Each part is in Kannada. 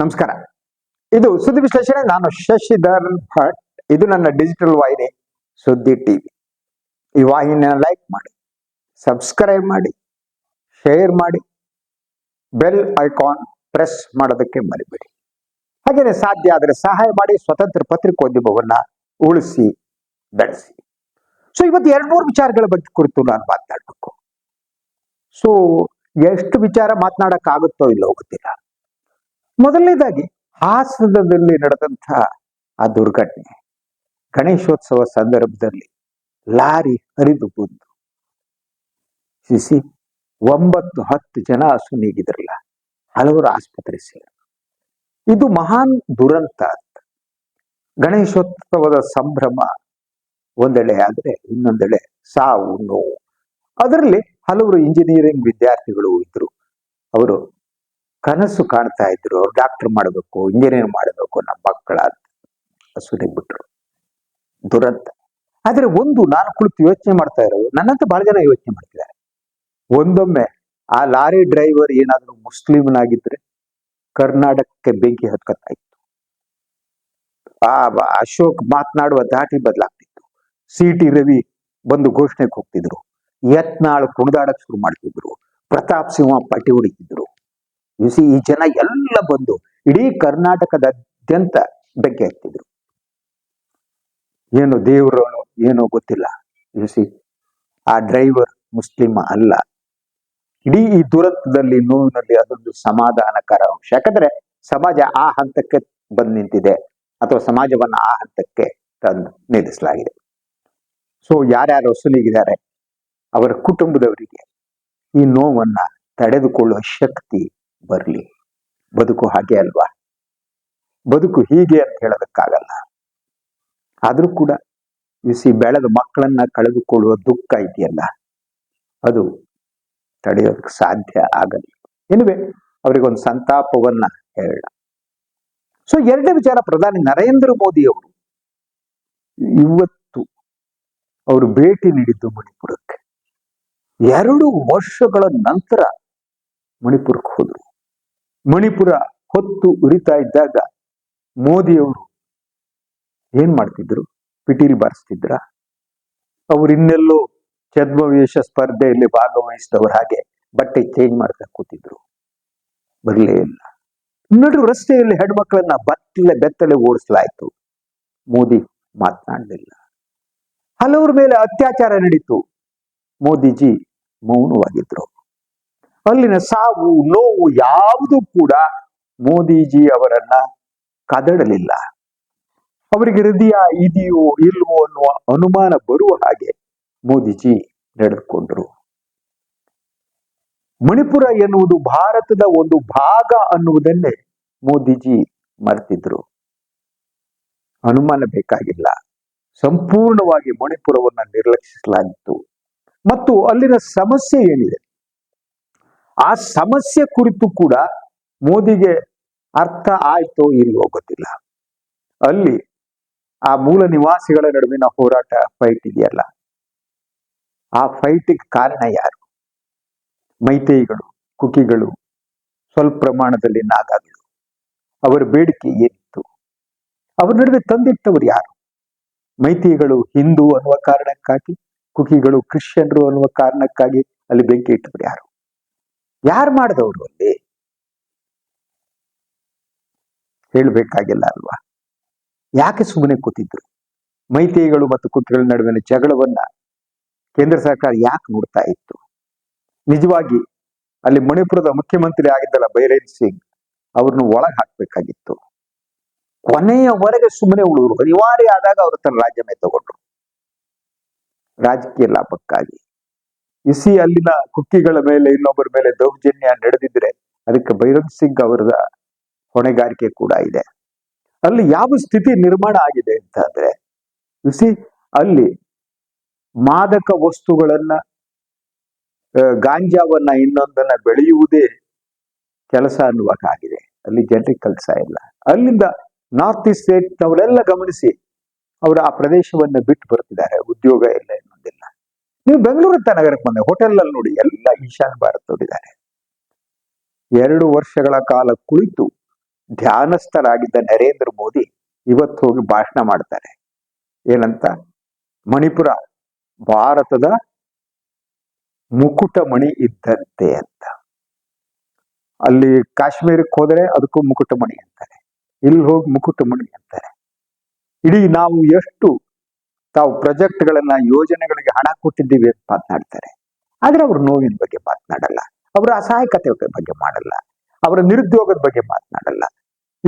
ನಮಸ್ಕಾರ. ಇದು ಸುದ್ದಿ ವಿಶ್ಲೇಷಣೆ. ನಾನು ಶಶಿಧರ್ ಭಟ್. ಇದು ನನ್ನ ಡಿಜಿಟಲ್ ವಾಹಿನಿ, ಸುದ್ದಿ ಟಿವಿ. ಈ ವಾಹಿನಿಯನ್ನು ಲೈಕ್ ಮಾಡಿ ಸಬ್ಸ್ಕ್ರೈಬ್ ಮಾಡಿ ಶೇರ್ ಮಾಡಿ ಬೆಲ್ ಐಕಾನ್ ಪ್ರೆಸ್ ಮಾಡೋದಕ್ಕೆ ಮರಿಬೇಡಿ. ಹಾಗೆಯೇ ಸಾಧ್ಯ ಆದರೆ ಸಹಾಯ ಮಾಡಿ, ಸ್ವತಂತ್ರ ಪತ್ರಿಕೋದ್ಯಮವನ್ನ ಉಳಿಸಿ, ಬೆಳೆಸಿ. ಸೊ ಇವತ್ತು ಎರಡು ಮೂರು ವಿಚಾರಗಳ ಬಗ್ಗೆ ಕುರಿತು ನಾನು ಮಾತನಾಡಬೇಕು. ಸೊ ಎಷ್ಟು ವಿಚಾರ ಮಾತನಾಡಕ್ಕಾಗುತ್ತೋ ಇಲ್ಲೋ ಗೊತ್ತಿಲ್ಲ. ಮೊದಲನೇದಾಗಿ ಹಾಸನದಲ್ಲಿ ನಡೆದಂತಹ ಆ ದುರ್ಘಟನೆ. ಗಣೇಶೋತ್ಸವ ಸಂದರ್ಭದಲ್ಲಿ ಲಾರಿ ಹರಿದು ಬಂದು ಸಿಸಿ ಒಂಬತ್ತು ಹತ್ತು ಜನ ಅಸುನೀಗಿದ್ರಲ್ಲ ಹಲವರು ಆಸ್ಪತ್ರೆ ಸೇರಿ ಇದು ಮಹಾನ್ ದುರಂತ ಗಣೇಶೋತ್ಸವದ ಸಂಭ್ರಮ ಒಂದೆಡೆ ಆದರೆ ಇನ್ನೊಂದೆಡೆ ಸಾವು ನೋವು. ಅದರಲ್ಲಿ ಹಲವರು ಇಂಜಿನಿಯರಿಂಗ್ ವಿದ್ಯಾರ್ಥಿಗಳು ಇದ್ರು. ಅವರು ಕನಸು ಕಾಣ್ತಾ ಇದ್ರು, ಅವ್ರು ಡಾಕ್ಟರ್ ಮಾಡಬೇಕು ಇಂಜಿನಿಯರ್ ಮಾಡಬೇಕು ನಮ್ಮ ಮಕ್ಕಳ ಸುನಿಗೆ ಬಿಟ್ರು. ದುರಂತ. ಆದ್ರೆ ಒಂದು ನಾನು ಕುಳಿತು ಯೋಚನೆ ಮಾಡ್ತಾ ಇರೋದು, ನನ್ನಂತ ಬಹಳ ಜನ ಯೋಚನೆ ಮಾಡ್ತಿದ್ದಾರೆ. ಒಂದೊಮ್ಮೆ ಆ ಲಾರಿ ಡ್ರೈವರ್ ಏನಾದರೂ ಮುಸ್ಲಿಮ್ನಾಗಿದ್ರೆ ಕರ್ನಾಟಕಕ್ಕೆ ಬೆಂಕಿ ಹತ್ಕತ್ತಾ ಇತ್ತು ಆ ಅಶೋಕ್ ಮಾತನಾಡುವ ದಾಟಿ ಬದಲಾಗ್ತಿತ್ತು. ಸಿ ಟಿ ರವಿ ಬಂದು ಘೋಷಣೆಗೆ ಹೋಗ್ತಿದ್ರು. ಯತ್ನಾಳ್ ಕುಣಿದಾಡಕ್ ಶುರು ಮಾಡ್ತಿದ್ರು. ಪ್ರತಾಪ್ ಸಿಂಹ ಪಟ್ಟಿ ಹೊಡಿತಿದ್ರು. ಸಿ ಈ ಜನ ಎಲ್ಲ ಬಂದು ಇಡೀ ಕರ್ನಾಟಕದಾದ್ಯಂತ ಬೆಂಕಿ ಹಾಕ್ತಿದ್ರು. ಏನು ದೇವರು ಏನೋ ಗೊತ್ತಿಲ್ಲ. ಸಿ ಆ ಡ್ರೈವರ್ ಮುಸ್ಲಿಮ ಅಲ್ಲ. ಇಡೀ ಈ ದುರಂತದಲ್ಲಿ ನೋವಿನಲ್ಲಿ ಅದೊಂದು ಸಮಾಧಾನಕರ ಅಂಶ. ಯಾಕಂದ್ರೆ ಸಮಾಜ ಆ ಹಂತಕ್ಕೆ ಬಂದು ನಿಂತಿದೆ. ಅಥವಾ ಸಮಾಜವನ್ನ ಆ ಹಂತಕ್ಕೆ ತಂದು ನಿಲ್ಲಿಸಲಾಗಿದೆ. ಸೊ ಯಾರ್ಯಾರು ವಸೂಲಿಗಿದ್ದಾರೆ ಅವರ ಕುಟುಂಬದವರಿಗೆ ಈ ನೋವನ್ನ ತಡೆದುಕೊಳ್ಳುವ ಶಕ್ತಿ ಬರಲಿ. ಬದುಕು ಹಾಗೆ ಅಲ್ವಾ? ಬದುಕು ಹೀಗೆ ಅಂತ ಹೇಳೋದಕ್ಕಾಗಲ್ಲ. ಆದರೂ ಕೂಡ ಬಿಸಿ ಬೆಳೆದ ಮಕ್ಕಳನ್ನ ಕಳೆದುಕೊಳ್ಳುವ ದುಃಖ ಇದೆಯಲ್ಲ? ಅದು ತಡೆಯೋದಕ್ಕೆ ಸಾಧ್ಯ ಆಗಲಿ ಎನಿವೆ ಅವರಿಗೊಂದು ಸಂತಾಪವನ್ನ ಹೇಳ ಸೊ ಎರಡನೇ ವಿಚಾರ ಪ್ರಧಾನಿ ನರೇಂದ್ರ ಮೋದಿ ಅವರು ಇವತ್ತು ಅವರು ಭೇಟಿ ನೀಡಿದ್ದು ಮಣಿಪುರಕ್ಕೆ. ಎರಡು ವರ್ಷಗಳ ನಂತರ ಮಣಿಪುರಕ್ಕೆ ಹೋದ್ರು. ಮಣಿಪುರ ಹೊತ್ತು ಉರಿತಾ ಇದ್ದಾಗ ಮೋದಿಯವರು ಏನ್ ಮಾಡ್ತಿದ್ರು? ಪಿಟೀರಿ ಬಾರಿಸ್ತಿದ್ರ? ಅವ್ರು ಇನ್ನೆಲ್ಲೋ ಛದ್ಮವೇಷ ಸ್ಪರ್ಧೆಯಲ್ಲಿ ಭಾಗವಹಿಸಿದವರು ಹಾಗೆ ಬಟ್ಟೆ ಚೇಂಜ್ ಮಾಡ್ತಾ ಕೂತಿದ್ರು. ಬರಲೇ ಇಲ್ಲ. ನಡು ರಸ್ತೆಯಲ್ಲಿ ಹೆಣ್ಮಕ್ಳನ್ನ ಬತ್ತಲೆ ಬೆತ್ತಲೆ ಓಡಿಸ್ಲಾಯ್ತು. ಮೋದಿ ಮಾತನಾಡಲಿಲ್ಲ. ಹಲವರ ಮೇಲೆ ಅತ್ಯಾಚಾರ ನಡೀತು. ಮೋದಿಜಿ ಮೌನವಾಗಿದ್ರು. ಅಲ್ಲಿನ ಸಾವು, ನೋವು ಯಾವುದು ಕೂಡ ಮೋದಿಜಿ ಅವರನ್ನ ಕದಡಲಿಲ್ಲ. ಅವರಿಗೆ ಹೃದಯ ಇದೆಯೋ ಇಲ್ವೋ ಅನ್ನುವ ಅನುಮಾನ ಬರುವ ಹಾಗೆ ಮೋದಿಜಿ ನಡೆದುಕೊಂಡರು. ಮಣಿಪುರ ಎನ್ನುವುದು ಭಾರತದ ಒಂದು ಭಾಗ ಅನ್ನುವುದನ್ನೇ ಮೋದಿಜಿ ಮರೆತಿದ್ರು. ಅನುಮಾನ ಬೇಕಾಗಿಲ್ಲ. ಸಂಪೂರ್ಣವಾಗಿ ಮಣಿಪುರವನ್ನ ನಿರ್ಲಕ್ಷಿಸಲಾಗಿತ್ತು. ಮತ್ತು ಅಲ್ಲಿನ ಸಮಸ್ಯೆ ಏನಿದೆ? ಆ ಸಮಸ್ಯೆ ಕುರಿತು ಕೂಡ ಮೋದಿಗೆ ಅರ್ಥ ಆಯ್ತೋ ಇಲ್ವೋ ಗೊತ್ತಿಲ್ಲ. ಅಲ್ಲಿ ಆ ಮೂಲ ನಿವಾಸಿಗಳ ನಡುವಿನ ಹೋರಾಟ ಫೈಟ್ ಇದೆಯಲ್ಲ? ಆ ಫೈಟಿಗೆ ಕಾರಣ ಯಾರು? ಮೈತೇಯಿಗಳು ಕುಕಿಗಳು, ಸ್ವಲ್ಪ ಪ್ರಮಾಣದಲ್ಲಿ ನಾಗಾಗಳು. ಅವರ ಬೇಡಿಕೆ ಏನಿತ್ತು? ಅವರ ನಡುವೆ ತಂದಿಟ್ಟವರು ಯಾರು? ಮೈತೇಯಿಗಳು ಹಿಂದೂ ಅನ್ನುವ ಕಾರಣಕ್ಕಾಗಿ, ಕುಕಿಗಳು ಕ್ರಿಶ್ಚಿಯನ್ರು ಅನ್ನುವ ಕಾರಣಕ್ಕಾಗಿ ಅಲ್ಲಿ ಬೆಂಕಿ ಇಟ್ಟವರು ಯಾರು? ಯಾರು ಮಾಡಿದವರು ಅಲ್ಲಿ? ಹೇಳಬೇಕಾಗಿಲ್ಲ ಅಲ್ವಾ? ಯಾಕೆ ಸುಮ್ಮನೆ ಕೂತಿದ್ರು? ಮೈತ್ರಿಗಳು ಮತ್ತು ಕುಟ್ಟಿಗಳ ನಡುವಿನ ಜಗಳವನ್ನ ಕೇಂದ್ರ ಸರ್ಕಾರ ಯಾಕೆ ನೋಡ್ತಾ ಇತ್ತು? ನಿಜವಾಗಿ ಅಲ್ಲಿ ಮಣಿಪುರದ ಮುಖ್ಯಮಂತ್ರಿ ಆಗಿದ್ದಲ್ಲ ಬೈರೇನ್ ಸಿಂಗ್ ಅವ್ರನ್ನ ಒಳಗೆ ಹಾಕ್ಬೇಕಾಗಿತ್ತು. ಕೊನೆಯವರೆಗೆ ಸುಮ್ಮನೆ ಉಳಿದ್ರು ಅನಿವಾರ್ಯ ಆದಾಗ ಅವರು ತನ್ನ ರಾಜ್ಯನೇ ತಗೊಂಡ್ರು. ರಾಜಕೀಯ ಲಾಭಕ್ಕಾಗಿ. ಇಸಿ ಅಲ್ಲಿನ ಕುಕ್ಕಿಗಳ ಮೇಲೆ ಇನ್ನೊಬ್ಬರ ಮೇಲೆ ದೌರ್ಜನ್ಯ ನಡೆದಿದ್ರೆ ಅದಕ್ಕೆ ಭೈರವ್ ಸಿಂಗ್ ಅವರದ ಹೊಣೆಗಾರಿಕೆ ಕೂಡ ಇದೆ. ಅಲ್ಲಿ ಯಾವ ಸ್ಥಿತಿ ನಿರ್ಮಾಣ ಆಗಿದೆ ಅಂತ ಅಂದ್ರೆ ಇಸಿ ಅಲ್ಲಿ ಮಾದಕ ವಸ್ತುಗಳನ್ನ ಗಾಂಜಾವನ್ನ ಇನ್ನೊಂದನ್ನ ಬೆಳೆಯುವುದೇ ಕೆಲಸ ಅನ್ನುವಾಗ ಆಗಿದೆ ಅಲ್ಲಿ ಜನರಿಗೆ ಕೆಲಸ ಇಲ್ಲ. ಅಲ್ಲಿಂದ ನಾರ್ತ್ ಈಸ್ಟ್ ಸ್ಟೇಟ್ನವರೆಲ್ಲ ಗಮನಿಸಿ, ಅವರು ಆ ಪ್ರದೇಶವನ್ನ ಬಿಟ್ಟು ಬರ್ತಿದ್ದಾರೆ. ಉದ್ಯೋಗ ಇಲ್ಲ ನೀವು ಬೆಂಗಳೂರು ನಗರಕ್ಕೆ ಬಂದೆ ಹೋಟೆಲ್ ನೋಡಿ, ಎಲ್ಲ ಈಶಾನ್ಯ ಭಾರತದವರಿದ್ದಾರೆ ಎರಡು ವರ್ಷಗಳ ಕಾಲ ಕುಳಿತು ಧ್ಯಾನಸ್ಥರಾಗಿದ್ದ ನರೇಂದ್ರ ಮೋದಿ ಇವತ್ತು ಹೋಗಿ ಭಾಷಣ ಮಾಡ್ತಾರೆ. ಏನಂತ? ಮಣಿಪುರ, ಭಾರತದ ಮುಕುಟಮಣಿ ಇದ್ದಂತೆ ಅಂತ. ಅಲ್ಲಿ ಕಾಶ್ಮೀರಕ್ಕೆ ಹೋದರೆ ಅದಕ್ಕೂ ಮುಕುಟಮಣಿ ಅಂತಾರೆ. ಇಲ್ಲಿ ಹೋಗಿ ಮುಕುಟಮಣಿ ಅಂತಾರೆ. ಇಡೀ ನಾವು ಎಷ್ಟು ತಾವು ಪ್ರಾಜೆಕ್ಟ್ಗಳನ್ನ, ಯೋಜನೆಗಳಿಗೆ ಹಣ ಕೊಟ್ಟಿದ್ದೀವಿ ಅಂತ ಮಾತನಾಡ್ತಾರೆ. ಆದ್ರೆ ಅವ್ರ ನೋವಿನ ಬಗ್ಗೆ ಮಾತನಾಡಲ್ಲ. ಅವರ ಅಸಹಾಯಕತೆ ಬಗ್ಗೆ ಮಾಡಲ್ಲ. ಅವರ ನಿರುದ್ಯೋಗದ ಬಗ್ಗೆ ಮಾತನಾಡಲ್ಲ.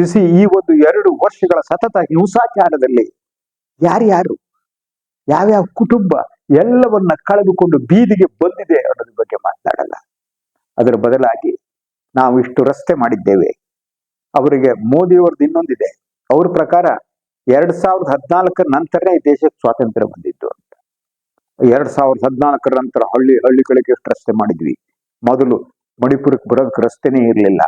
ಸಿ ಈ ಒಂದು ಎರಡು ವರ್ಷಗಳ ಸತತ ಹಿಂಸಾಚಾರದಲ್ಲಿ ಯಾರ್ಯಾರು, ಯಾವ್ಯಾವ ಕುಟುಂಬ ಎಲ್ಲವನ್ನ ಕಳೆದುಕೊಂಡು ಬೀದಿಗೆ ಬಂದಿದೆ ಅನ್ನೋದ್ರ ಬಗ್ಗೆ ಮಾತನಾಡಲ್ಲ. ಅದರ ಬದಲಾಗಿ ನಾವು ಇಷ್ಟು ರಸ್ತೆ ಮಾಡಿದ್ದೇವೆ. ಅವರಿಗೆ ಮೋದಿಯವ್ರದ್ದು ಇನ್ನೊಂದಿದೆ. ಅವ್ರ ಪ್ರಕಾರ ಎರಡ್ ಸಾವಿರದ ಹದಿನಾಲ್ಕರ ನಂತರನೇ ಈ ದೇಶಕ್ಕೆ ಸ್ವಾತಂತ್ರ್ಯ ಬಂದಿದ್ದು ಅಂತ. ಎರಡ್ ಸಾವಿರದ ಹದಿನಾಲ್ಕರ ನಂತರ ಹಳ್ಳಿ ಹಳ್ಳಿಗಳಿಗೆ ಎಷ್ಟು ರಸ್ತೆ ಮಾಡಿದ್ವಿ. ಮೊದಲು ಮಣಿಪುರಕ್ಕೆ ಬರೋದಕ್ಕೆ ರಸ್ತೆನೇ ಇರಲಿಲ್ಲ.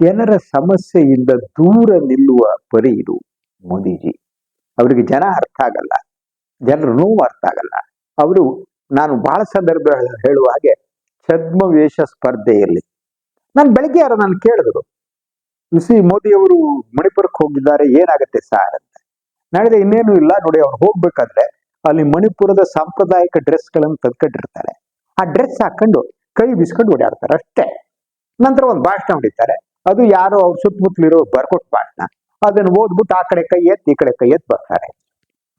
ಜನರ ಸಮಸ್ಯೆಯಿಂದ ದೂರ ನಿಲ್ಲುವ ಪರಿ ಇದು ಮೋದಿಜಿ. ಅವರಿಗೆ ಜನ ಅರ್ಥ ಆಗಲ್ಲ. ಜನರ ನೋವು ಅರ್ಥ ಆಗಲ್ಲ. ಅವರು ನಾನು ಬಹಳ ಸಂದರ್ಭ ಹೇಳುವ ಹಾಗೆ ಛದ್ಮವೇಷ ಸ್ಪರ್ಧೆಯಲ್ಲಿ. ನಾನು ಬೆಳಗ್ಗೆ ಯಾರು ನಾನು ಕೇಳಿದ್ರು. ಸಿ ಮೋದಿ ಅವರು ಮಣಿಪುರಕ್ಕೆ ಹೋಗಿದ್ದಾರೆ, ಏನಾಗುತ್ತೆ ಸಾರ್ ಅಂತ. ನಡೆದ ಇನ್ನೇನು ಇಲ್ಲ, ನೋಡಿ ಅವ್ರು ಹೋಗ್ಬೇಕಾದ್ರೆ ಅಲ್ಲಿ ಮಣಿಪುರದ ಸಾಂಪ್ರದಾಯಿಕ ಡ್ರೆಸ್ಗಳನ್ನು ತಂದ್ಕೊಂಡಿರ್ತಾರೆ ಆ ಡ್ರೆಸ್ ಹಾಕೊಂಡು ಕೈ ಬಿಸ್ಕೊಂಡು ಓಡಾಡ್ತಾರೆ ಅಷ್ಟೇ. ನಂತರ ಒಂದು ಭಾಷಣ ಹೊಡಿತಾರೆ. ಅದು ಯಾರೋ ಅವ್ರ ಸುತ್ತಮುತ್ತಲಿರೋ ಬರ್ಕೊಟ್ ಭಾಷಣ. ಅದನ್ನು ಓದ್ಬಿಟ್ಟು ಆ ಕಡೆ ಕೈ ಎತ್ತಿ ಈ ಕಡೆ ಕೈ ಎತ್ತಿ ಬರ್ತಾರೆ.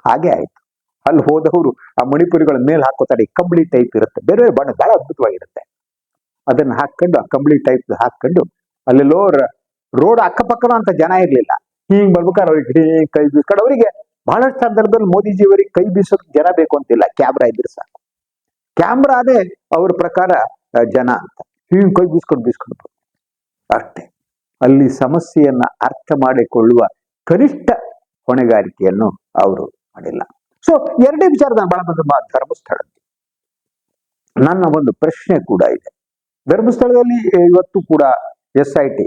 ಹಾಗೆ ಆಯ್ತು. ಅಲ್ಲಿ ಹೋದವರು ಆ ಮಣಿಪುರಿಗಳ ಮೇಲೆ ಹಾಕೋತಾರೆ ಕಂಬಳಿ ಟೈಪ್ ಇರುತ್ತೆ. ಬೇರೆ ಬೇರೆ ಬಣ್ಣ, ಬಹಳ ಅದ್ಭುತವಾಗಿರುತ್ತೆ. ಅದನ್ನ ಹಾಕೊಂಡು ಆ ಕಂಬಳಿ ಟೈಪ್ ಹಾಕೊಂಡು ಅಲ್ಲೆಲ್ಲೋ ರೋಡ್ ಅಕ್ಕಪಕ್ಕನೂ ಅಂತ ಜನ ಇರ್ಲಿಲ್ಲ. ಹಿಂಗ್ ಬರ್ಬೇಕಾದ್ರೆ ಅವ್ರಿಗೆ ಕೈ ಬೀಸ್ಕೊಂಡು ಅವರಿಗೆ ಬಹಳಷ್ಟು ಸಂದರ್ಭದಲ್ಲಿ ಮೋದಿಜಿ ಅವರಿಗೆ ಕೈ ಬೀಸೋಕೆ ಜನ ಬೇಕು ಅಂತಿಲ್ಲ. ಕ್ಯಾಮ್ರಾ ಇದ್ರೆ ಸಾಕು. ಕ್ಯಾಮ್ರಾ ಅದೇ ಅವ್ರ ಪ್ರಕಾರ ಜನ ಅಂತ. ಹಿಂಗ್ ಕೈ ಬೀಸ್ಕೊಂಡು ಬೀಸ್ಕೊಂಡು. ಅಷ್ಟೇ. ಅಲ್ಲಿ ಸಮಸ್ಯೆಯನ್ನ ಅರ್ಥ ಮಾಡಿಕೊಳ್ಳುವ ಕನಿಷ್ಠ ಹೊಣೆಗಾರಿಕೆಯನ್ನು ಅವರು ಮಾಡಿಲ್ಲ. ಸೊ ಎರಡೇ ವಿಚಾರ ನಾನು ಬಹಳ ಬಂದು ಧರ್ಮಸ್ಥಳ ನನ್ನ ಒಂದು ಪ್ರಶ್ನೆ ಕೂಡ ಇದೆ. ಧರ್ಮಸ್ಥಳದಲ್ಲಿ, ಇವತ್ತು ಕೂಡ ಎಸ್ ಐ ಟಿ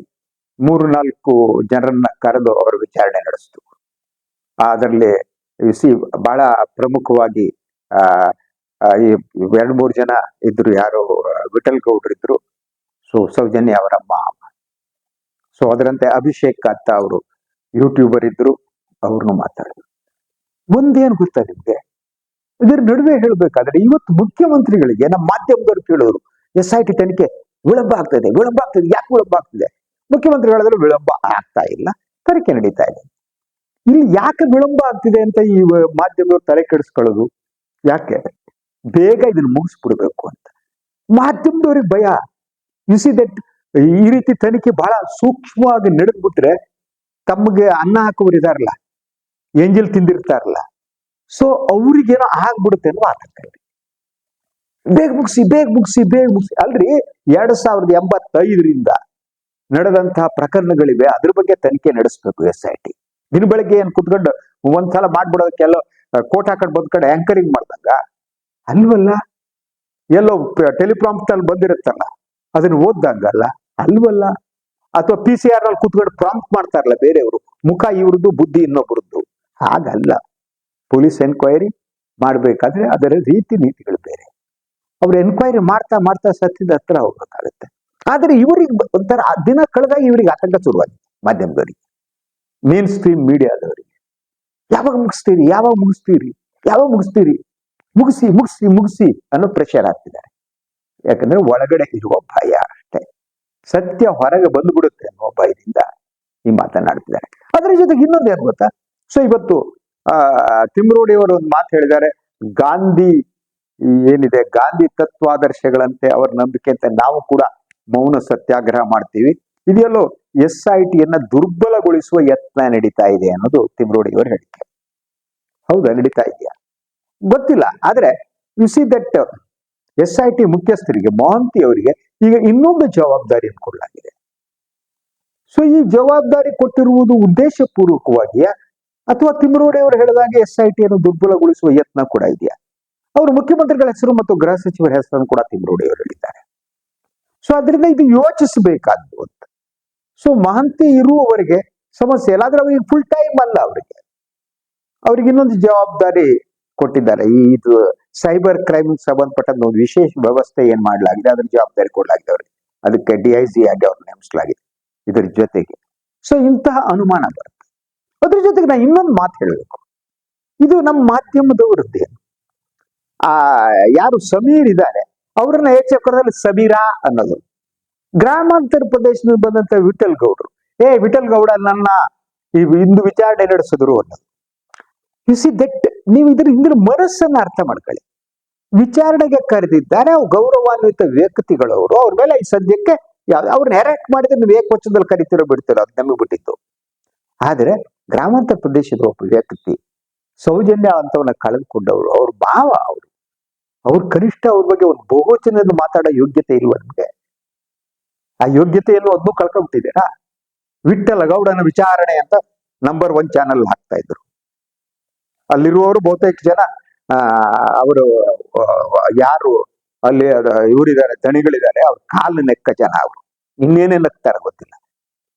ಮೂರು ನಾಲ್ಕು ಜನರನ್ನ ಕರೆದು ಅವರ ವಿಚಾರಣೆ ನಡೆಸಿತು. ಅದರಲ್ಲಿ ಸಿ ಬಹಳ ಪ್ರಮುಖವಾಗಿ ಈ ಎರಡು ಮೂರು ಜನ ಇದ್ರು, ಯಾರು, ವಿಠಲ್ ಗೌಡ್ರು ಇದ್ರು, ಸೊ, ಸೌಜನ್ಯ ಅವರ ಮಾಮ ಸೊ, ಅದರಂತೆ ಅಭಿಷೇಕ್ ಅಂತ ಅವರು ಯೂಟ್ಯೂಬರ್ ಇದ್ರು, ಅವ್ರನ್ನು ಮಾತಾಡಿದ್ರು. ಒಂದೇನು ಗೊತ್ತಾ ನಿಮ್ಗೆ? ಇದರ ನಡುವೆ ಹೇಳ್ಬೇಕಾದ್ರೆ, ಇವತ್ತು ಮುಖ್ಯಮಂತ್ರಿಗಳಿಗೆ ನಮ್ಮ ಮಾಧ್ಯಮದವರು ಕೇಳೋರು, ಎಸ್ ಐ ಟಿ ತನಿಖೆ ವಿಳಂಬ ಆಗ್ತದೆ ವಿಳಂಬ ಆಗ್ತದೆ ಯಾಕೆ ವಿಳಂಬ ಆಗ್ತದೆ ಮುಖ್ಯಮಂತ್ರಿ ಹೇಳಿದ್ರೆ ವಿಳಂಬ ಆಗ್ತಾ ಇಲ್ಲ, ತನಿಖೆ ನಡೀತಾ ಇದೆ. ಇಲ್ಲಿ ಯಾಕೆ ವಿಳಂಬ ಆಗ್ತಿದೆ ಅಂತ ಈ ಮಾಧ್ಯಮದವರು ತಲೆ ಕೆಡಿಸ್ಕೊಳ್ಳೋದು? ಯಾಕೆ? ಬೇಗ ಇದನ್ನ ಮುಗಿಸ್ಬಿಡ್ಬೇಕು ಅಂತ. ಮಾಧ್ಯಮದವ್ರಿಗೆ ಭಯ. ಯು ಸಿ ದಟ್ ಈ ರೀತಿ ತನಿಖೆ ಬಹಳ ಸೂಕ್ಷ್ಮವಾಗಿ ನಡೆದ್ಬಿಟ್ರೆ ತಮಗೆ ಅನ್ನ ಹಾಕೋರು ಇದಾರಲ್ಲ, ಏಂಜಲ್ ತಿಂದಿರ್ತಾರಲ್ಲ. ಸೊ ಅವ್ರಿಗೇನೋ ಆಗ್ಬಿಡುತ್ತೆ ಅನ್ನೋ ಆತಂಕ ಇದೆ. ಬೇಗ ಮುಗಿಸಿ ಬೇಗ ಮುಗಿಸಿ ಬೇಗ ಮುಗಿಸಿ. ಅಲ್ರಿ, ಎರಡ್ ಸಾವಿರದ ಎಂಬತ್ತೈದರಿಂದ ನಡೆದಂತಹ ಪ್ರಕರಣಗಳಿವೆ, ಅದ್ರ ಬಗ್ಗೆ ತನಿಖೆ ನಡೆಸಬೇಕು ಎಸ್ ಐ ಟಿ. ದಿನ ಬೆಳಗ್ಗೆ ಏನ್ ಕುತ್ಕೊಂಡು ಒಂದ್ಸಲ ಮಾಡ್ಬಿಡೋದಕ್ಕೆಲ್ಲ ಕೋಟ್ ಹಾಕೊಂಡು ಬಂದ್ಕಡೆ ಆಂಕರಿಂಗ್ ಮಾಡ್ದಂಗ? ಅಲ್ವಲ್ಲ? ಎಲ್ಲೋ ಟೆಲಿಪ್ರಾಂಪ್ಟ್ ಅಲ್ಲಿ ಬಂದಿರುತ್ತಲ್ಲ, ಅದನ್ನ ಓದ್ದಂಗಲ್ಲ ಅಲ್ವಲ್ಲ? ಅಥವಾ ಪಿ ಸಿ ಆರ್ ಅಲ್ಲಿ ಕುತ್ಕೊಂಡು ಪ್ರಾಂಪ್ಟ್ ಮಾಡ್ತಾರಲ್ಲ ಬೇರೆಯವರು, ಮುಖ ಇವ್ರದ್ದು, ಬುದ್ಧಿ ಇನ್ನೊಬ್ಬರದ್ದು ಹಾಗಲ್ಲ. ಪೊಲೀಸ್ ಎನ್ಕ್ವೈರಿ ಮಾಡ್ಬೇಕಾದ್ರೆ ಅದರ ರೀತಿ ನೀತಿಗಳು ಬೇರೆ. ಅವ್ರು ಎನ್ಕ್ವೈರಿ ಮಾಡ್ತಾ ಮಾಡ್ತಾ ಸತ್ತಿದ ಹತ್ರ ಹೋಗ್ಬೇಕಾಗತ್ತೆ. ಆದ್ರೆ ಇವರಿಗೆ ಒಂಥರ ದಿನ ಕಳೆದಾಗ ಇವರಿಗೆ ಆತಂಕ ಶುರುವಾಗಿದೆ ಮಾಧ್ಯಮದವರಿಗೆ. ಮೇನ್ ಸ್ಟ್ರೀಮ್ ಮೀಡಿಯಾದವರಿಗೆ ಯಾವಾಗ ಮುಗಿಸ್ತೀರಿ? ಯಾವಾಗ ಮುಗಿಸ್ತೀರಿ? ಯಾವಾಗ ಮುಗಿಸ್ತೀರಿ? ಮುಗಿಸಿ ಮುಗಿಸಿ ಮುಗಿಸಿ ಅನ್ನೋ ಪ್ರೆಷರ್ ಆಗ್ತಿದ್ದಾರೆ ಯಾಕಂದ್ರೆ ಒಳಗಡೆ ಇರುವ ಭಯ ಅಷ್ಟೇ. ಸತ್ಯ ಹೊರಗೆ ಬಂದ್ಬಿಡುತ್ತೆ ಅನ್ನೋ ಭಯದಿಂದ ಈ ಮಾತನಾಡ್ತಿದ್ದಾರೆ. ಅದರ ಜೊತೆಗೆ ಇನ್ನೊಂದು ಏನು ಗೊತ್ತಾ? ಸೊ ಇವತ್ತು, ಆ, ತಿಮ್ರೋಡಿ ಅವರು ಒಂದು ಮಾತು ಹೇಳಿದ್ದಾರೆ. ಗಾಂಧಿ ಏನಿದೆ? ಗಾಂಧಿ ತತ್ವಾದರ್ಶಗಳಂತೆ ಅವರ ನಂಬಿಕೆ ಅಂತ ನಾವು ಕೂಡ ಮೌನ ಸತ್ಯಾಗ್ರಹ ಮಾಡ್ತೀವಿ. ಇದೆಲ್ಲೋ ಎಸ್ ಐ ಟಿಯನ್ನ ದುರ್ಬಲಗೊಳಿಸುವ ಯತ್ನ ನಡೀತಾ ಇದೆ ಅನ್ನೋದು ತಿಮ್ರೋಡಿ ಅವರ ಹೇಳಿಕೆ ಹೌದಾ? ನಡೀತಾ ಇದೆಯಾ? ಗೊತ್ತಿಲ್ಲ. ಆದ್ರೆ you see that S I T ಮುಖ್ಯಸ್ಥರಿಗೆ, ಮಹಂತಿ ಅವರಿಗೆ ಈಗ ಇನ್ನೊಂದು ಜವಾಬ್ದಾರಿಯನ್ನು ಕೊಡಲಾಗಿದೆ ಸೊ ಈ ಜವಾಬ್ದಾರಿ ಕೊಟ್ಟಿರುವುದು ಉದ್ದೇಶಪೂರ್ವಕವಾಗಿಯಾ? ಅಥವಾ ತಿಮ್ರೋಡಿ ಅವರು ಹೇಳಿದಾಗೆ ಎಸ್ ಐ ಟಿಯನ್ನು ದುರ್ಬಲಗೊಳಿಸುವ ಯತ್ನ ಕೂಡ ಇದೆಯಾ? ಅವರು ಮುಖ್ಯಮಂತ್ರಿಗಳ ಹೆಸರು ಮತ್ತು ಗೃಹ ಸಚಿವರ ಹೆಸರನ್ನು ಕೂಡ ತಿಮ್ರೋಡಿ ಅವರು ಹೇಳಿದ್ದಾರೆ. ಸೊ ಅದರಿಂದ ಇದು ಯೋಚಿಸಬೇಕಾದ್ದು ಅಂತ. ಸೊ ಮಹಂತಿ ಇರುವವರಿಗೆ ಸಮಸ್ಯೆ ಇಲ್ಲ. ಆದ್ರೆ ಅವರಿಗೆ ಫುಲ್ ಟೈಮ್ ಅಲ್ಲ ಅವರಿಗೆ. ಅವ್ರಿಗೆ ಇನ್ನೊಂದು ಜವಾಬ್ದಾರಿ ಕೊಟ್ಟಿದ್ದಾರೆ. ಈ ಇದು ಸೈಬರ್ ಕ್ರೈಮ್ ಸಂಬಂಧಪಟ್ಟಂತ ಒಂದು ವಿಶೇಷ ವ್ಯವಸ್ಥೆ ಏನ್ ಮಾಡಲಾಗಿದೆ, ಅದ್ರ ಜವಾಬ್ದಾರಿ ಕೊಡಲಾಗಿದೆ ಅವ್ರಿಗೆ. ಅದಕ್ಕೆ ಡಿ ಐ ಸಿ ಆಗಿ ಅವ್ರನ್ನ ನೇಮಿಸಲಾಗಿದೆ ಇದ್ರ ಜೊತೆಗೆ. ಸೊ ಇಂತಹ ಅನುಮಾನ ಬರುತ್ತೆ. ಅದ್ರ ಜೊತೆಗೆ ನಾ ಇನ್ನೊಂದು ಮಾತು ಹೇಳಬೇಕು. ಇದು ನಮ್ಮ ಮಾಧ್ಯಮದವರದ್ದೇನು ಆ, ಯಾರು ಸಮೀರ್ ಇದ್ದಾರೆ ಅವರನ್ನ ಹೆಚ್ಚು ಸಬೀರಾ ಅನ್ನೋದು. ಗ್ರಾಮಾಂತರ ಪ್ರದೇಶದಿಂದ ಬಂದಂತ ವಿಠಲ್ ಗೌಡ್ರು. ಏ, ವಿಠಲ್ ಗೌಡ ನನ್ನ ಈ ಇಂದು ವಿಚಾರಣೆ ನಡೆಸಿದ್ರು ಅನ್ನೋದು. ಯು ಸಿ ದಟ್ ನೀವು ಇದ್ರ ಹಿಂದಿನ ಮನಸ್ಸನ್ನ ಅರ್ಥ ಮಾಡ್ಕೊಳ್ಳಿ. ವಿಚಾರಣೆಗೆ ಕರೆದಿದ್ದಾರೆ, ಅವು ಗೌರವಾನ್ವಿತ ವ್ಯಕ್ತಿಗಳು ಅವರು. ಅವ್ರ ಮೇಲೆ ಈ ಸದ್ಯಕ್ಕೆ ಅವ್ರನ್ನ ಹೆರಾಕ್ಟ್ ಮಾಡಿದ್ರೆ ನೀವು ಏಕವಚನದಲ್ಲಿ ಕರಿತಿರೋ ಬಿಡ್ತಿರೋ ಅದು ನಮಗೆ ಬಿಟ್ಟಿತ್ತು ಆದ್ರೆ ಗ್ರಾಮಾಂತರ ಪ್ರದೇಶದ ಒಬ್ಬ ವ್ಯಕ್ತಿ ಸೌಜನ್ಯ ಅಂತವನ್ನ ಕಳೆದುಕೊಂಡವರು. ಅವ್ರ ಭಾವ ಅವರು. ಅವ್ರ ಕನಿಷ್ಠ ಅವ್ರ ಬಗ್ಗೆ ಒಂದು ಬಹುವಚನದ ಮಾತಾಡೋ ಯೋಗ್ಯತೆ ಇಲ್ವ ನಮ್ಗೆ? ಆ ಯೋಗ್ಯತೆಯನ್ನು ಅದನ್ನು ಕಳ್ಕೊಂಡ್ಬಿಟ್ಟಿದ್ದೀರಾ ವಿಠಲ ಗೌಡನ ವಿಚಾರಣೆ ಅಂತ ನಂಬರ್ ಒನ್ ಚಾನಲ್ ಹಾಕ್ತಾ ಇದ್ರು. ಅಲ್ಲಿರುವವರು ಬಹುತೇಕ ಜನ ಅವರು ಯಾರು, ಅಲ್ಲಿ ಇವರಿದ್ದಾರೆ, ದಣಿಗಳಿದ್ದಾರೆ, ಅವ್ರ ಕಾಲು ನೆಕ್ಕ ಜನ ಅವರು. ಇನ್ನೇನೇ ನಗ್ತಾರ ಗೊತ್ತಿಲ್ಲ.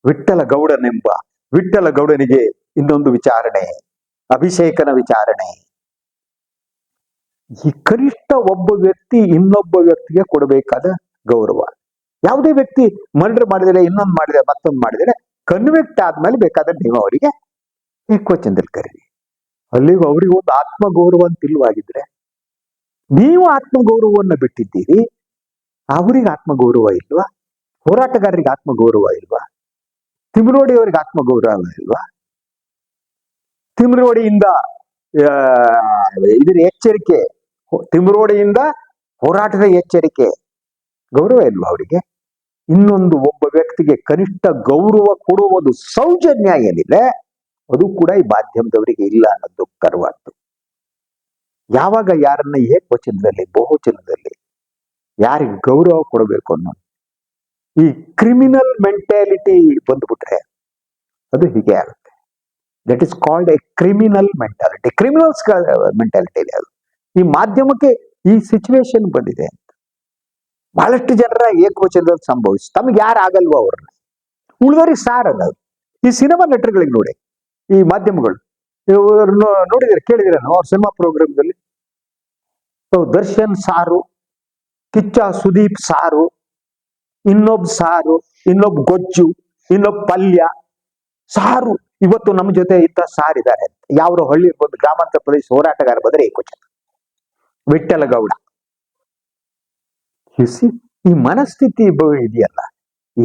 ವಿಠಲ ಗೌಡನೆಂಬ ವಿಠಲ ಗೌಡನಿಗೆ ಇನ್ನೊಂದು ವಿಚಾರಣೆ, ಅಭಿಷೇಕನ ವಿಚಾರಣೆ. ಈ ಕನಿಷ್ಠ ಒಬ್ಬ ವ್ಯಕ್ತಿ ಇನ್ನೊಬ್ಬ ವ್ಯಕ್ತಿಗೆ ಕೊಡಬೇಕಾದ ಗೌರವ. ಯಾವುದೇ ವ್ಯಕ್ತಿ ಮರ್ಡರ್ ಮಾಡಿದರೆ, ಇನ್ನೊಂದು ಮಾಡಿದರೆ, ಮತ್ತೊಂದು ಮಾಡಿದರೆ ಕನ್ವಿಕ್ಟ್ ಆದ್ಮೇಲೆ ಬೇಕಾದ್ರೆ ನೀವು ಅವರಿಗೆ ಏಕವಚನದಲ್ಲಿ ಕರೀರಿ. ಅಲ್ಲಿಗೂ ಅವರಿಗೆ ಒಂದು ಆತ್ಮಗೌರವ ಅಂತ ಇಲ್ವಾಗಿದ್ರೆ ನೀವು ಆತ್ಮಗೌರವವನ್ನು ಬಿಟ್ಟಿದ್ದೀರಿ, ಅವರಿಗೆ ಆತ್ಮಗೌರವ ಇಲ್ವಾ? ಹೋರಾಟಗಾರರಿಗೆ ಆತ್ಮಗೌರವ ಇಲ್ವಾ? ತಿಮ್ರೋಡಿ ಅವರಿಗೆ ಆತ್ಮಗೌರವ ಇಲ್ವಾ? ತಿಮ್ರೋಡಿಯಿಂದ ಇದರ ಎಚ್ಚರಿಕೆ ತಿಮ್ರೋಡಿಯಿಂದ ಹೋರಾಟದ ಎಚ್ಚರಿಕೆ, ಗೌರವ ಇಲ್ವಾ ಅವರಿಗೆ? ಇನ್ನೊಂದು ಒಬ್ಬ ವ್ಯಕ್ತಿಗೆ ಕನಿಷ್ಠ ಗೌರವ ಕೊಡುವುದು ಸೌಜನ್ಯ ಏನಿದೆ, ಅದು ಕೂಡ ಈ ಮಾಧ್ಯಮದವರಿಗೆ ಇಲ್ಲ ಅನ್ನೋದು ಕರುವಾದ್ದು ಯಾವಾಗ ಯಾರನ್ನ ಏಕವಚನದಲ್ಲಿ ಬಹುವಚನದಲ್ಲಿ ಯಾರಿಗೆ ಗೌರವ ಕೊಡಬೇಕು ಅನ್ನೋ ಈ ಕ್ರಿಮಿನಲ್ ಮೆಂಟಾಲಿಟಿ ಬಂದ್ಬಿಟ್ರೆ ಅದು ಹೀಗೆ ಆಗುತ್ತೆ. That is called a criminal mentality criminals mentality ಇದೆ ಅದು. ಈ ಮಾಧ್ಯಮಕ್ಕೆ ಈ ಸಿಚುವೇಶನ್ ಬಂದಿದೆ ಅಂತ. ಬಹಳಷ್ಟು ಜನರ ಏಕವಚನದಲ್ಲಿ ಸಂಭವಿಸಿ ತಮ್ಗೆ ಯಾರು ಆಗಲ್ವೋ ಅವ್ರನ್ನ. ಉಳಿದವ್ರಿಗೆ ಸಾರ್ ಅನ್ನೋದು ಈ ಸಿನಿಮಾ ನಟರುಗಳಿಗೆ ನೋಡಿ. ಈ ಮಾಧ್ಯಮಗಳು. ನೋಡಿದಿರ, ಕೇಳಿದಿರ ಅವ್ರ ಸಿನಿಮಾ ಪ್ರೋಗ್ರಾಮ್ದಲ್ಲಿ ದರ್ಶನ್ ಸಾರು, ಕಿಚ್ಚ ಸುದೀಪ್ ಸಾರು, ಇನ್ನೊಬ್ ಸಾರು, ಇನ್ನೊಬ್ ಗೊಜ್ಜು, ಇನ್ನೊಬ್ ಪಲ್ಯ. ಸಾರು. ಇವತ್ತು ನಮ್ಮ ಜೊತೆ ಇತ್ತ ಸಾರಿದ್ದಾರೆ ಯಾವ ಹಳ್ಳಿ ಬಂದು ಗ್ರಾಮಾಂತರ ಪ್ರದೇಶ ಹೋರಾಟಗಾರ ಬಂದ್ರೆ ಏಕವಚನ. ವಿಠ್ಠಲ ಗೌಡ. You see, ಈ ಮನಸ್ಥಿತಿ ಇದೆಯಲ್ಲ.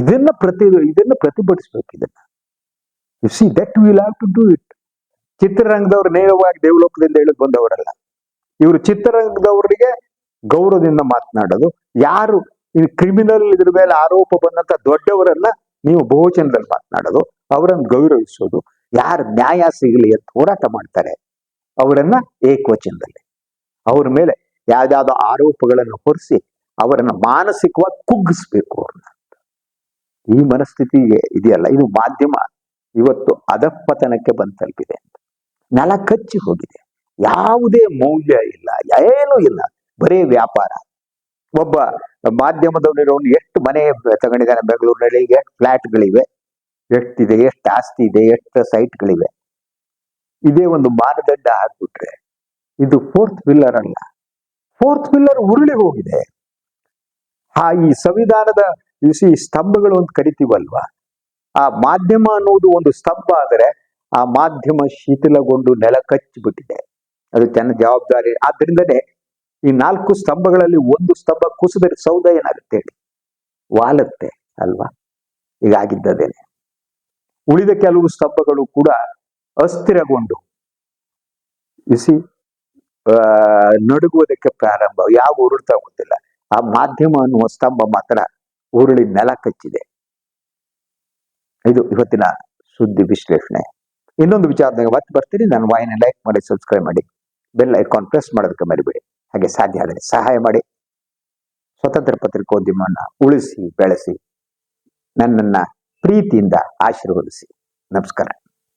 ಇದನ್ನ ಪ್ರತಿ ಇದನ್ನ ಪ್ರತಿಭಟಿಸ್ಬೇಕು ಇದನ್ನ. You see that will have to do it ಚಿತ್ರರಂಗದವ್ರು ನೇರವಾಗಿ ದೇವಲೋಕದಿಂದ ಹೇಳಕ್ ಬಂದವರಲ್ಲ. ಇವರು ಚಿತ್ರರಂಗದವರಿಗೆ ಗೌರವದಿಂದ ಮಾತನಾಡೋದು. ಯಾರು ಈ ಕ್ರಿಮಿನಲ್ ಇದ್ರ ಮೇಲೆ ಆರೋಪ ಬಂದಂತ ದೊಡ್ಡವರನ್ನ ನೀವು ಬಹುಜನದಲ್ಲಿ ಮಾತನಾಡೋದು. ಅವರನ್ನು ಗೌರವಿಸೋದು. ಯಾರು ನ್ಯಾಯ ಸಿಗಲಿ ಅಂತ ಹೋರಾಟ ಮಾಡ್ತಾರೆ? ಅವರನ್ನ ಏಕವಚನದಲ್ಲಿ. ಅವ್ರ ಮೇಲೆ ಯಾವ್ದಾವ್ದೋ ಆರೋಪಗಳನ್ನು ಹೊರಿಸಿ ಅವರನ್ನ ಮಾನಸಿಕವಾಗಿ ಕುಗ್ಗಿಸ್ಬೇಕು ಅವ್ರನ್ನ. ಈ ಮನಸ್ಥಿತಿಗೆ ಇದೆಯಲ್ಲ, ಇದು ಮಾಧ್ಯಮ ಇವತ್ತು ಅಧಪತನಕ್ಕೆ ಬಂದು ತಲುಪಿದೆ ಅಂತ. ನೆಲ ಕಚ್ಚಿ ಹೋಗಿದೆ. ಯಾವುದೇ ಮೌಲ್ಯ ಇಲ್ಲ, ಏನೂ ಇಲ್ಲ. ಬರೀ ವ್ಯಾಪಾರ. ಒಬ್ಬ ಮಾಧ್ಯಮದವನಿರೋನು ಎಷ್ಟು ಮನೆ ತಗೊಂಡಿದ್ದಾನೆ ಬೆಂಗಳೂರಿನಲ್ಲಿ ಎಷ್ಟು ಫ್ಲಾಟ್ಗಳಿವೆ ಎಷ್ಟಿದೆ, ಎಷ್ಟು ಆಸ್ತಿ ಇದೆ, ಎಷ್ಟು ಸೈಟ್ಗಳಿವೆ? ಇದೇ ಒಂದು ಮಾನದಂಡ ಹಾಕ್ಬಿಟ್ರೆ ಇದು ಫೋರ್ತ್ ಪಿಲ್ಲರ್ ಅಲ್ಲ. ಫೋರ್ತ್ ಪಿಲ್ಲರ್ ಉರುಳಿ ಹೋಗಿದೆ. ಆ ಈ ಸಂವಿಧಾನದ ಈ ಸ್ತಂಭಗಳು ಅಂತ ಕರಿತೀವಲ್ವಾ? ಆ ಮಾಧ್ಯಮ ಅನ್ನೋದು ಒಂದು ಸ್ತಂಭ ಆದರೆ ಆ ಮಾಧ್ಯಮ ಶಿಥಿಲಗೊಂಡು ನೆಲ ಕಚ್ಚಿಬಿಟ್ಟಿದೆ. ಅದು ತನ್ನ ಜವಾಬ್ದಾರಿ. ಆದ್ರಿಂದನೇ ಈ ನಾಲ್ಕು ಸ್ತಂಭಗಳಲ್ಲಿ ಒಂದು ಸ್ತಂಭ ಕುಸಿದರೆ ಸೌಧ ಏನಾಗುತ್ತೆ ಹೇಳಿ? ವಾಲತ್ತೆ ಅಲ್ವಾ? ಹೀಗಾಗಿದ್ದದೇನೆ. ಉಳಿದ ಕೆಲವು ಸ್ತಂಭಗಳು ಕೂಡ ಅಸ್ಥಿರಗೊಂಡು. ಇಸಿ ನಡುಗುವುದಕ್ಕೆ ಪ್ರಾರಂಭ. ಯಾವ ಉರುಳ್ತಾ ಗೊತ್ತಿಲ್ಲ ಆ ಮಾಧ್ಯಮ ಅನ್ನುವ ಸ್ತಂಭ ಮಾತ್ರ ಉರುಳಿ ನೆಲ ಕಚ್ಚಿದೆ ಇದು ಇವತ್ತಿನ ಸುದ್ದಿ ವಿಶ್ಲೇಷಣೆ. ಇನ್ನೊಂದು ವಿಚಾರದಾಗ ಮತ್ತೆ ಬರ್ತೀನಿ. ನಾನು ವಾಯಿನ ಲೈಕ್ ಮಾಡಿ, ಸಬ್ಸ್ಕ್ರೈಬ್ ಮಾಡಿ. ಬೆಲ್ ಐಕಾನ್ ಪ್ರೆಸ್ ಮಾಡೋದಕ್ಕೆ ಮರಿಬೇಡಿ. ಹಾಗೆ ಸಾಧ್ಯ ಆದರೆ ಸಹಾಯ ಮಾಡಿ. ಸ್ವತಂತ್ರ ಪತ್ರಿಕೋದ್ಯಮವನ್ನು ಉಳಿಸಿ, ಬೆಳೆಸಿ, ನನ್ನನ್ನ ಪ್ರೀತಿಯಿಂದ ಆಶೀರ್ವದಿಸಿ. ನಮಸ್ಕಾರ.